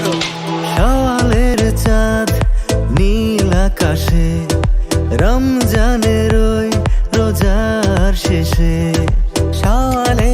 আরও সওয়ালের চাঁদ নীল আকাশে রমজানের রোজার শেষে। সওয়ালের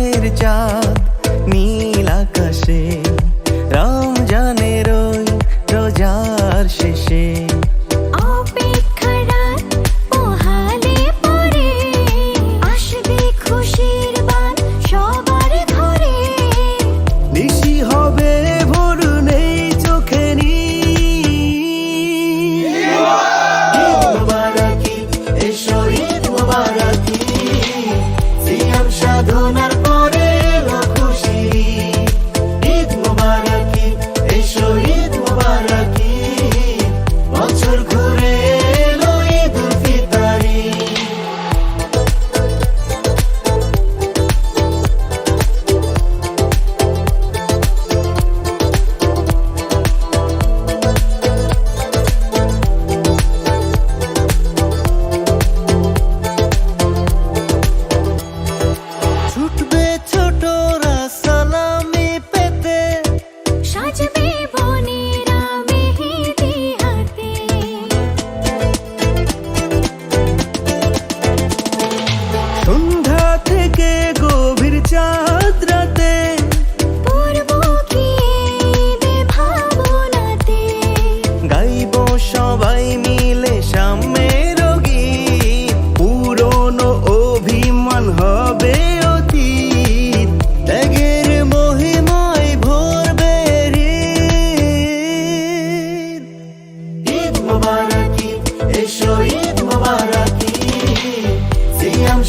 মোবারকি এসো ঈদ মোবারকি। সিয়াম